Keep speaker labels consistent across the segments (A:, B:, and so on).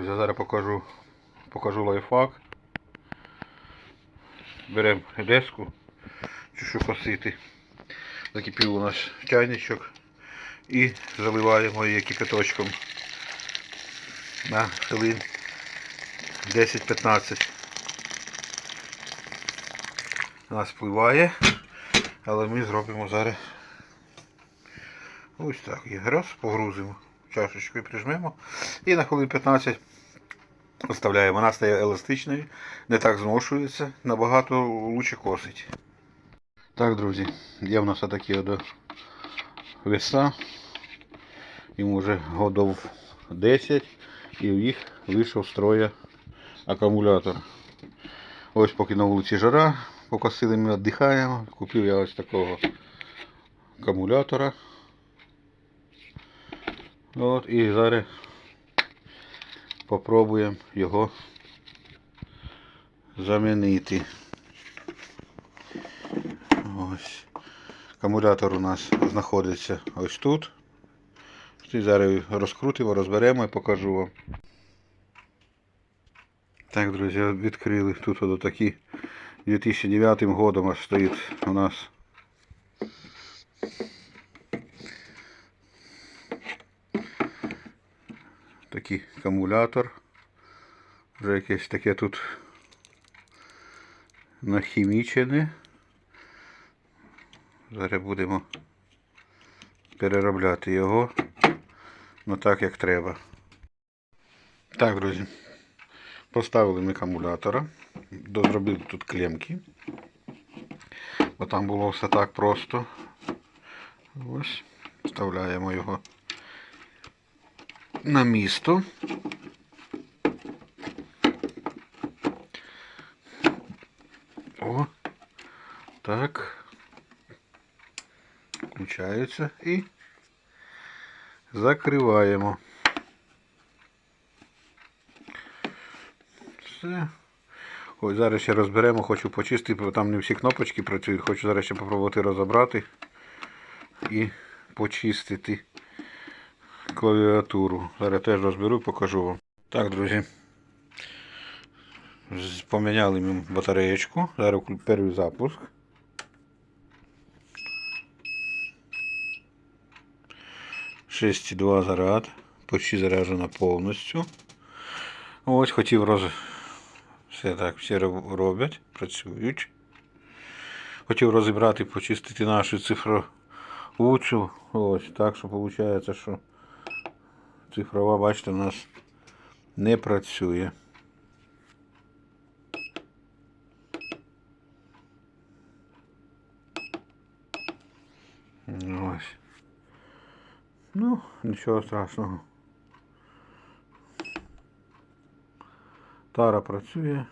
A: друзі, зараз покажу, покажу лайфхак. Беремо деску, що косити. Закипів у нас чайничок і заливаємо її кипяточком на хвилин 10-15. У нас впливає, але ми зробимо зараз ось так. І раз, погрузимо чашечкою прижмемо і на хвилин 15 оставляємо. Вона стає еластичною, не так зношується, набагато лучше косить. Так, друзі, є в нас такі от веса. Йому вже годов 10 і в їх вийшов з строя акумулятор. Ось поки на вулиці жара, покосили ми віддихаємо. Купив я ось такого акумулятора. От, і зараз попробуємо його замінити. Ось. Акумулятор у нас знаходиться ось тут. І зараз розкрутимо, розберемо і покажу вам. Так, друзі, відкрили тут от такі 2009 годом аж стоїть у нас такий акумулятор. Вже якесь таке тут нахімічене. Зараз будемо переробляти його ну так як треба. Так, друзі. Поставили ми акумулятора. Дозробили тут клемки. Бо там було все так просто. Ось. Вставляємо його на місто. О, так. Включається і закриваємо. Все. Ось зараз ще розберемо, хочу почистити, бо там не всі кнопочки працюють. Хочу зараз ще попробувати розібрати і почистити клавіатуру. Зараз теж розберу і покажу вам. Так, друзі. Поміняли ми батареєчку. Зараз перший запуск. Шість два заряд. Почти заряджена повністю. Ось хотів роз... Все так, всі роблять, працюють. Хотів розібрати, почистити нашу цифровучу. Ось так, що виходить, що цифрова, бачите, у нас не працює. Ось. Ну, нічого страшного. Тара працює.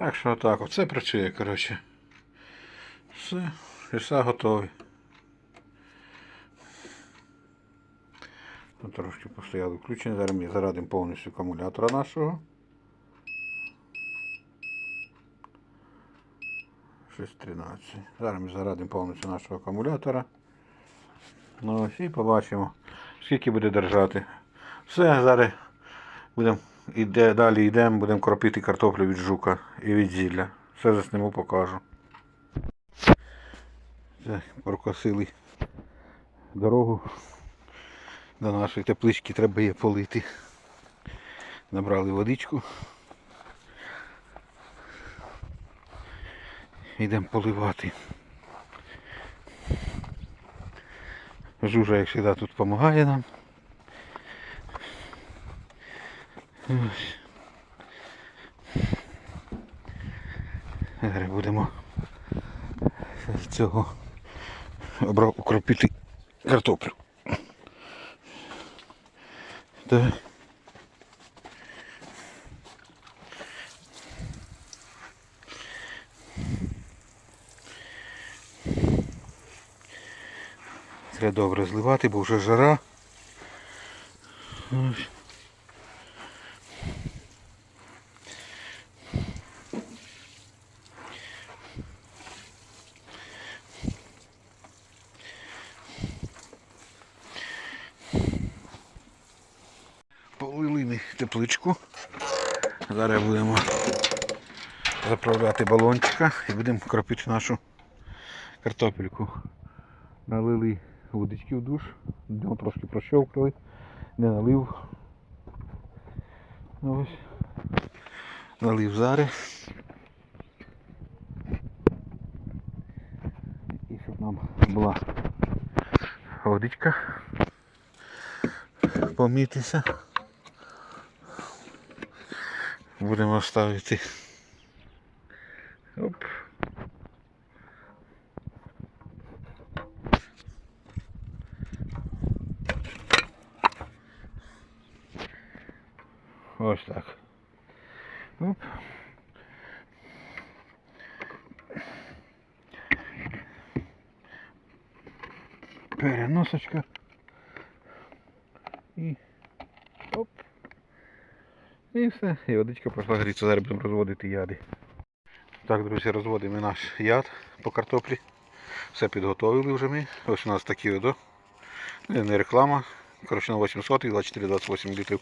A: Так що так, оце працює, коротше. Все, все готові. Ну, Трошки постояли включені. Зараз ми зарадимо повністю акумулятора нашого. 6.13. Зараз ми зарадимо повністю нашого акумулятора. Ну ось і побачимо, скільки буде держати. Все, зараз будемо іде, далі йдемо, будемо кропити картоплю від жука і від зілля. Все засніму, покажу. Так, прокосили дорогу. До нашої теплички треба її полити. Набрали водичку. Йдемо поливати. Жужа, як завжди, тут допомагає нам. Ось. Зараз будемо з цього укропити картоплю. Треба добре зливати, бо вже жара. Ось. Полили ми тепличку. Зараз будемо заправляти балончика і будемо кропити нашу картопельку. Налили водички в душ, днем трошки прощовкали, не налив. Ось. Налив зараз. І щоб нам була водичка помітися. Будемо ставити. Оп. Ось так. Оп. Переносочка. І. І все. І водичка пішла грітися. Зараз будемо розводити яди. Так, друзі, розводимо наш яд по картоплі. Все підготовили вже ми. Ось у нас такі одо. Не, реклама. Коротше на 800 і 24-28 літрів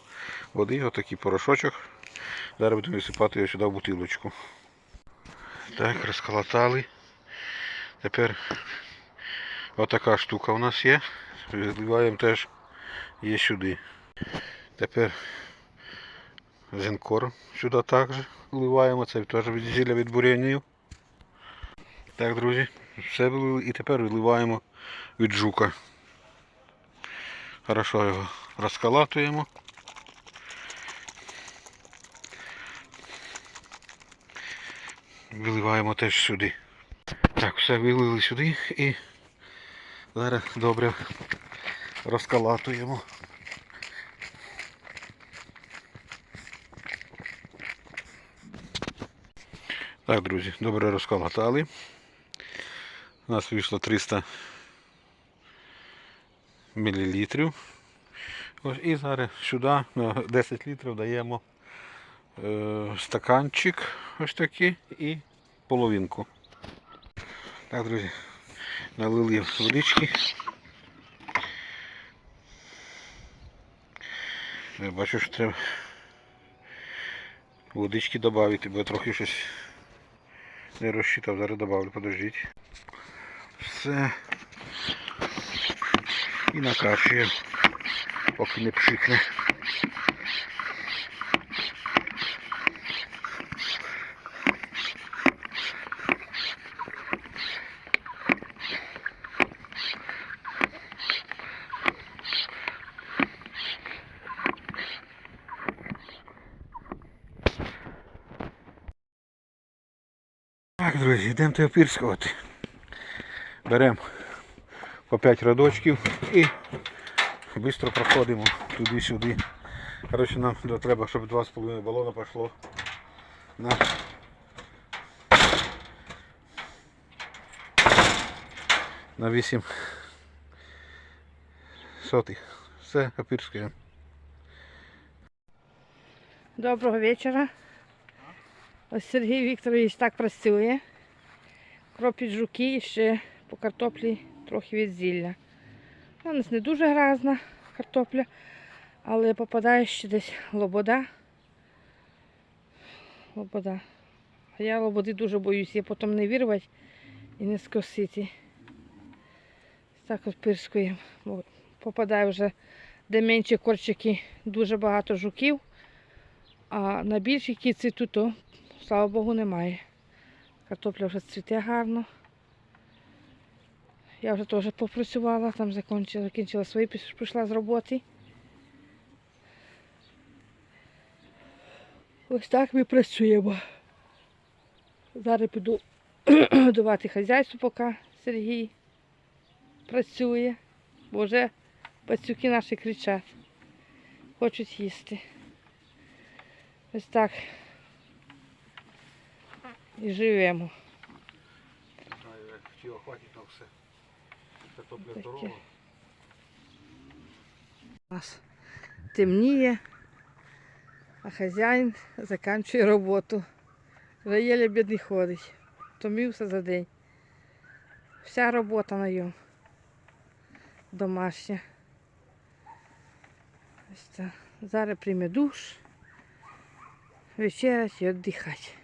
A: води. Отакий порошочок. Зараз будемо висипати його сюди в бутилочку. Так, розколотали. Тепер отака штука у нас є. Вливаємо теж є сюди. Тепер зенкор сюди також вливаємо. Це теж від зілля від бур'янів. Так, друзі, все вилили і тепер виливаємо від жука. Хорошо його розкалатуємо. Виливаємо теж сюди. Так, все вилили сюди і зараз добре розкалатуємо. Так, друзі, добре розколотали. У нас вийшло 300 мл. Ось, і зараз сюди на 10 літрів даємо е, стаканчик ось такий і половинку. Так, друзі, налили водички. Я бачу, що треба водички додати, бо трохи щось не розчитав, зараз добавлю, подождіть. Все. І накачуємо, поки не пшикне. Так, друзі, йдемо теопірськувати. Беремо по 5 рядочків і швидко проходимо туди-сюди. Коротше, нам треба, щоб 2,5 балона пішло на на 8 сотих. Все, копірське.
B: Доброго вечора. Ось Сергій Вікторович так працює. Кропить жуки і ще по картоплі трохи від зілля. У нас не дуже грязна картопля, але попадає ще десь лобода. Лобода. А я лободи дуже боюсь, я потім не вирвати і не скосити. Так от пирскуємо. Попадає вже де менші корчики, дуже багато жуків. А на більшій кіці тут, слава Богу, немає. Картопля вже цвіте гарно. Я вже теж попрацювала, там закінчила, закінчила свої, пішла з роботи. Ось так ми працюємо. Зараз піду давати хазяйство, поки Сергій працює, бо вже пацюки наші кричать, хочуть їсти. Ось так. І живемо.
A: Чи хватить на все. Картопля
B: Таке.
A: здорова.
B: У нас темніє, а хазяїн закінчує роботу. Вже єле бідний ходить. Втомився за день. Вся робота на ньому. Домашня. Ось так. Зараз прийме душ, вечерять і віддихати.